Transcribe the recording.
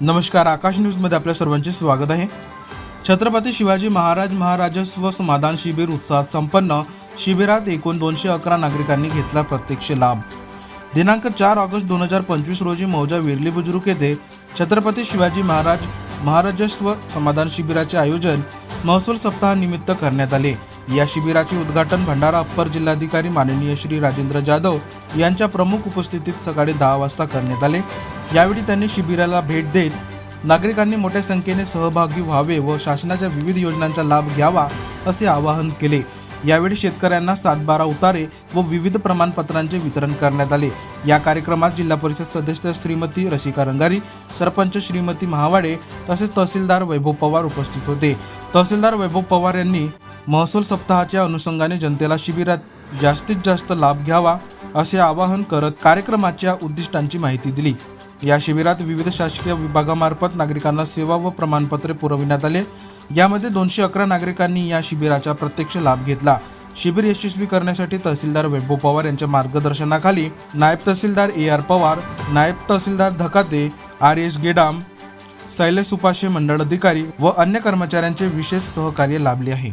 नमस्कार आकाश न्यूजमध्ये आपल्या सर्वांचे स्वागत आहे. छत्रपती शिवाजी महाराज महाराजस्व समाधान शिबिर उत्साहात संपन्न. शिबिरात एकूण दोनशे अकरा नागरिकांनी घेतला प्रत्यक्ष लाभ. दिनांक चार ऑगस्ट दोन हजार पंचवीस रोजी मौजा विरली बुजुर्ग येथे छत्रपती शिवाजी महाराज महाराजस्व समाधान शिबिराचे आयोजन महसूल सप्ताहानिमित्त करण्यात आले. या शिबिराचे उद्घाटन भंडारा अप्पर जिल्हाधिकारी माननीय श्री राजेंद्र जाधव यांच्या प्रमुख उपस्थितीत सकाळी दहा वाजता करण्यात आले. यावेळी त्यांनी शिबिराला भेट देत नागरिकांनी मोठ्या संख्येने सहभागी व्हावे व शासनाच्या विविध योजनांचा लाभ घ्यावा असे आवाहन केले. यावेळी शेतकऱ्यांना सातबारा उतारे व विविध प्रमाणपत्रांचे वितरण करण्यात आले. या कार्यक्रमात जिल्हा परिषद सदस्य श्रीमती रसिका रंगारी सरपंच श्रीमती महावाडे तसेच तहसीलदार वैभव पवार उपस्थित होते. तहसीलदार वैभव पवार यांनी महसूल सप्ताहाच्या अनुषंगाने जनतेला शिबिरात जास्तीत जास्त लाभ घ्यावा असे आवाहन करत कार्यक्रमाच्या उद्दिष्टांची माहिती दिली. या शिबिरात विविध शासकीय विभागामार्फत नागरिकांना सेवा व प्रमाणपत्रे पुरविण्यात आले. यामध्ये दोनशे अकरा नागरिकांनी या शिबिराचा प्रत्यक्ष लाभ घेतला. शिबिर यशस्वी करण्यासाठी तहसीलदार वैभव पवार यांच्या मार्गदर्शनाखाली नायब तहसीलदार ए आर पवार नायब तहसीलदार धकाते आर एस गेडाम शैलेश उपाशे मंडळ अधिकारी व अन्य कर्मचाऱ्यांचे विशेष सहकार्य लाभले आहे.